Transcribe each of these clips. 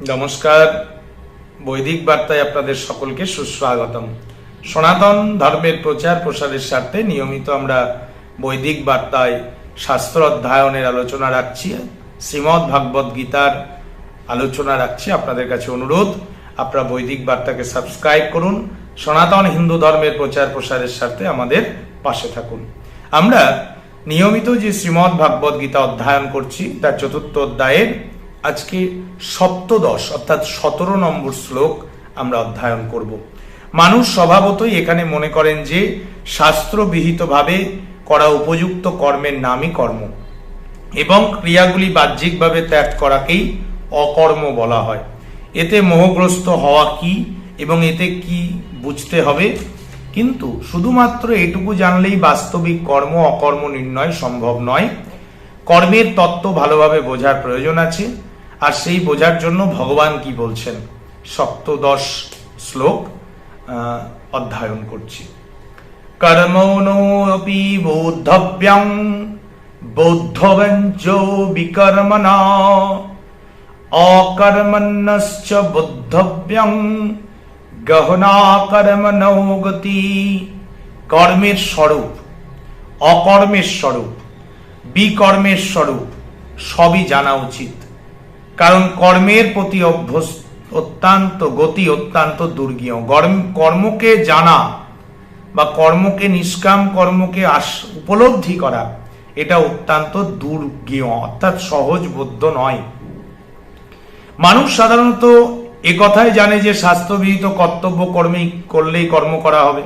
নমস্কার। বৈদিক বার্তায় আপনাদের সকলকে সুস্বাগতম। সনাতন ধর্মের প্রচার প্রসারের স্বার্থে নিয়মিত আমরা বৈদিক বার্তায় শাস্ত্র অধ্যয়নের আলোচনা রাখছি। শ্রীমৎ ভাগবত গীতার আলোচনা রাখছি। আপনাদের কাছে অনুরোধ, আপনারা বৈদিক বার্তাকে সাবস্ক্রাইব করুন। সনাতন হিন্দু ধর্মের প্রচার প্রসারের স্বার্থে আমাদের পাশে থাকুন। আমরা নিয়মিত যে শ্রীমৎ ভাগবত গীতা অধ্যয়ন করছি, তার চতুর্থ অধ্যায়ের আজকে সপ্তদশ, অর্থাৎ সতেরো নম্বর শ্লোক আমরা অধ্যয়ন করব। মানুষ স্বভাবতই এখানে মনে করেন যে, শাস্ত্রবিহিতভাবে করা উপযুক্ত কর্মের নামই কর্ম এবং ক্রিয়াগুলি বাহ্যিকভাবে ত্যাগ করাকেই অকর্ম বলা হয়। এতে মোহগ্রস্ত হওয়া কি এবং এতে কি বুঝতে হবে? কিন্তু শুধুমাত্র এটুকু জানলেই বাস্তবিক কর্ম অকর্ম নির্ণয় সম্ভব নয়। কর্মের তত্ত্ব ভালোভাবে বোঝার প্রয়োজন আছে। আর সেই বোঝার জন্য ভগবান কি বলছেন? সপ্তদশ শ্লোক অধ্যয়ন করছি। কর্মণোপি বোদ্ধব্যং বৌদ্ধবঞ্চ বিকর্মণা, অকর্মণ্যশ্চ বুদ্ধব্যং গহনা কর্মণো গতি। কর্মের স্বরূপ, অকর্মের স্বরূপ, বিকর্মের স্বরূপ, সবই জানা উচিত। কারণ কর্মের প্রতি অভ্যস্ত, অত্যন্ত গতি অত্যন্ত দুর্গীয়। কর্মকে জানা বা কর্মকে নিষ্কাম, কর্মকে আস, উপলব্ধি করা, এটা অত্যন্ত দুর্গীয়, অর্থাৎ সহজবোধ্য নয়। মানুষ সাধারণত এ কথাই জানে যে স্বাস্থ্যবিহিত কর্তব্য কর্মেই করলেই কর্ম করা হবে।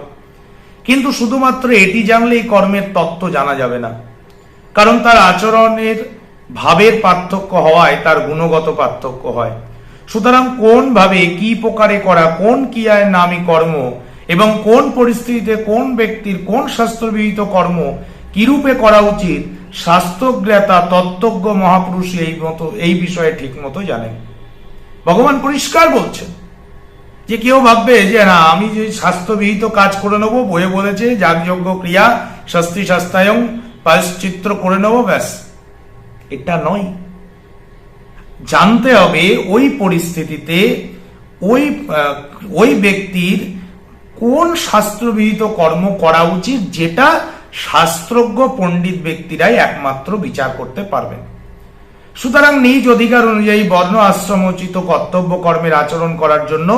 কিন্তু শুধুমাত্র এটি জানলেই কর্মের তত্ত্ব জানা যাবে না। কারণ তার আচরণের ভাবের পার্থক্য হওয়ায় তার গুণগত পার্থক্য হয়। সুতরাং কোন ভাবে, কি প্রকারে করা, কোন ক্রিয়ার নামই কর্ম, এবং কোন পরিস্থিতিতে কোন ব্যক্তির কোন শাস্ত্রবিহিত কর্ম কিরূপে করা উচিত, শাস্ত্রজ্ঞাতা তত্ত্বজ্ঞ মহাপুরুষ এই মতো, এই বিষয়ে ঠিক মতো জানেন। ভগবান পরিষ্কার বলছেন যে কেউ ভাববে যে না, আমি যে স্বাস্থ্যবিহিত কাজ করে নেব, বইয়ে বলেছে, যাগযজ্ঞ ক্রিয়া শাস্ত্রী শাস্তায়ং, পায়শ্চিত্র করে নেব, ব্যাস। এটা নয়। জানতে হবে ওই পরিস্থিতিতে ওই ওই ব্যক্তির কোন শাস্ত্রবিহিত কর্ম করা উচিত যেটা শাস্ত্রজ্ঞ পণ্ডিত ব্যক্তিরাই একমাত্র বিচার করতে পারবেন। সুতরাং নিজ অধিকার অনুযায়ী বর্ণ আশ্রমোচিত কর্তব্য কর্মের আচরণ করার জন্য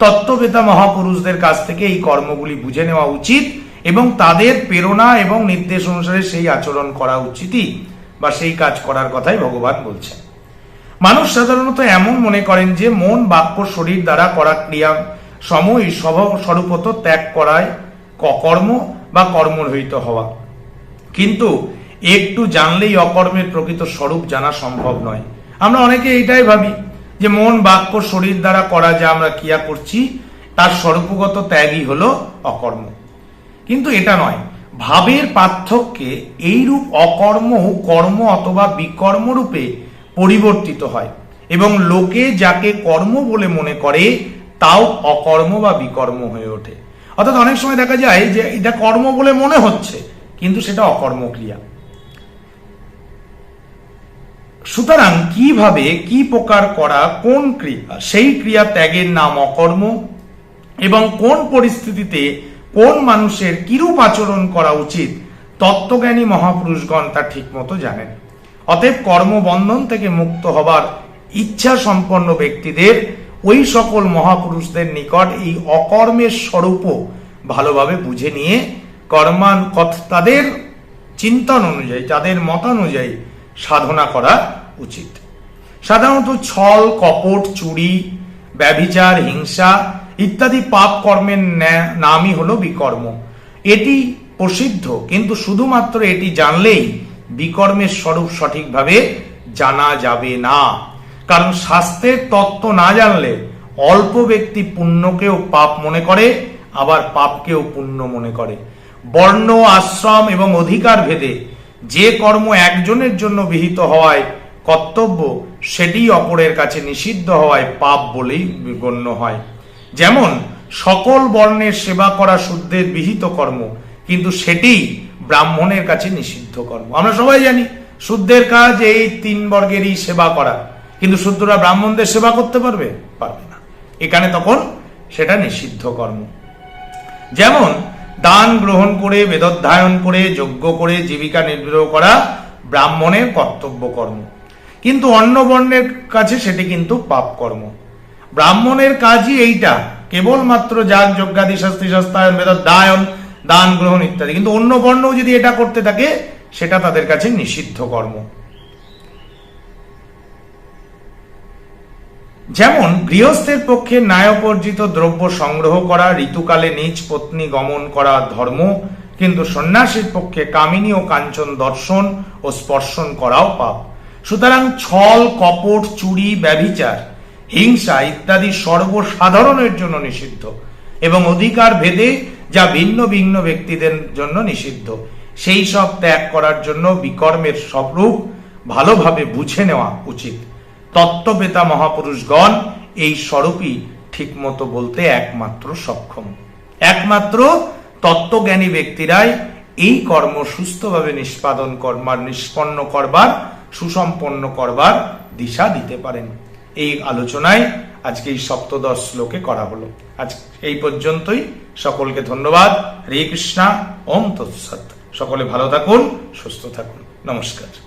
তত্ত্ববেতা মহাপুরুষদের কাছ থেকে এই কর্মগুলি বুঝে নেওয়া উচিত এবং তাদের প্রেরণা এবং নির্দেশ অনুসারে সেই আচরণ করা উচিতই। বা সেই কাজ করার কথাই ভগবান বলছেন। মানুষ সাধারণত এমন মনে করেন যে, মন, বাক্য, শরীর দ্বারা করা ক্রিয়া সময় স্বভাব স্বরূপত ত্যাগ করায় কর্ম বা কর্মরহিত হওয়া। কিন্তু একটু জানলেই অকর্মের প্রকৃত স্বরূপ জানা সম্ভব নয়। আমরা অনেকে এইটাই ভাবি যে, মন, বাক্য, শরীর দ্বারা করা যা আমরা ক্রিয়া করছি, তার স্বরূপগত ত্যাগই হলো অকর্ম। কিন্তু এটা নয়। ভাবের পার্থক্যে এইরূপ অকর্ম, কর্ম অথবা বিকর্ম রূপে পরিবর্তিত হয় এবং লোকে যাকে কর্ম বলে মনে করে, তাও অকর্ম বা বিকর্ম হয়ে ওঠে। অর্থাৎ অনেক সময় দেখা যায় যে এটা কর্ম বলে মনে হচ্ছে, কিন্তু সেটা অকর্ম ক্রিয়া সুতরাং কীভাবে, কি প্রকার করা, কোন ক্রিয়া, সেই ক্রিয়া ত্যাগের নাম অকর্ম এবং কোন পরিস্থিতিতে কোন মানুষের কিরূপ আচরণ করা উচিত, তত্ত্বজ্ঞানী মহাপুরুষগণ তা ঠিক মতো জানেন। অতএব কর্মবন্ধন থেকে মুক্ত হবার ইচ্ছা সম্পন্ন ব্যক্তিদের ওই সকল মহাপুরুষদের নিকট এই অকর্মের স্বরূপও ভালোভাবে বুঝে নিয়ে কর্মান তাদের চিন্তন অনুযায়ী, তাদের মতানুযায়ী সাধনা করা উচিত। সাধারণত ছল, কপট, চুরি, ব্যভিচার, হিংসা ইত্যাদি পাপ কর্মের নামই হলো বিকর্ম। এটি প্রসিদ্ধ, কিন্তু শুধুমাত্র এটি জানলেই বিকর্মের স্বরূপ সঠিকভাবে জানা যাবে না। কারণ শাস্ত্রের তত্ত্ব না জানলে অল্প ব্যক্তি পুণ্যকেও পাপ মনে করে, আবার পাপকেও পুণ্য মনে করে। বর্ণ, আশ্রম এবং অধিকার ভেদে যে কর্ম একজনের জন্য বিহিত হওয়ায় কর্তব্য সেটি অপরের কাছে নিষিদ্ধ হওয়ায় পাপ বলেই গণ্য হয়। যেমন, সকল বর্ণের সেবা করা শুদ্ধের বিহিত কর্ম, কিন্তু সেটি ব্রাহ্মণের কাছে নিষিদ্ধ কর্ম। আমরা সবাই জানি, শুদ্ধের কাজ এই তিন বর্গেরই সেবা করা, কিন্তু শুদ্ধরা ব্রাহ্মণদের সেবা করতে পারবে? পারবে না। এখানে তখন সেটা নিষিদ্ধ কর্ম। যেমন, দান গ্রহণ করে, বেদধ্যায়ন করে, যজ্ঞ করে, জীবিকা নির্বাহ করা ব্রাহ্মণের কর্তব্য কর্ম। কিন্তু অন্য বর্ণের কাছে সেটি কিন্তু পাপ কর্ম। ব্রাহ্মণের কাজই এইটা। কেবলমাত্র যাগ, যজ্ঞাদি, শাস্তি, শাস্তায়ন, বেদধ্যায়ন, দান, গ্রহণ ইত্যাদি। কিন্তু অন্য বর্ণও যদি এটা করতে থাকে, সেটা তাদের কাছে নিষিদ্ধ কর্ম। যেমন, গৃহস্থের পক্ষে ন্যায়োপর্জিত দ্রব্য সংগ্রহ করা, ঋতুকালে নিজ পত্নী গমন করা ধর্ম, কিন্তু সন্ন্যাসীর পক্ষে কামিনী ও কাঞ্চন দর্শন ও স্পর্শন করাও পাপ। সুতরাং ছল, কপট, চুরি, ব্যভিচার হিংসা ইত্যাদি সর্বসাধারণের জন্য নিষিদ্ধ এবং অধিকার ভেদে যা ভিন্ন ভিন্ন ব্যক্তিদের জন্য নিষিদ্ধ। সেই সব ত্যাগ করার জন্য বিকর্মের স্বরূপ ভালোভাবে বুঝে নেওয়া উচিত। তত্ত্ববেতা মহাপুরুষগণ এই স্বরূপই ঠিকমতো বলতে একমাত্র সক্ষম। একমাত্র তত্ত্বজ্ঞানী ব্যক্তিরাই এই কর্ম সুস্থভাবে নিষ্পাদন করবার নিষ্পন্ন করবার, সুসম্পন্ন করবার দিশা দিতে পারেন। এই আলোচনায় আজকে এই সপ্তদশ শ্লোকে করা হলো। আজ এই পর্যন্তই। সকলকে ধন্যবাদ। হরে কৃষ্ণা। ওম তৎসৎ। সকলে ভালো থাকুন, সুস্থ থাকুন। নমস্কার।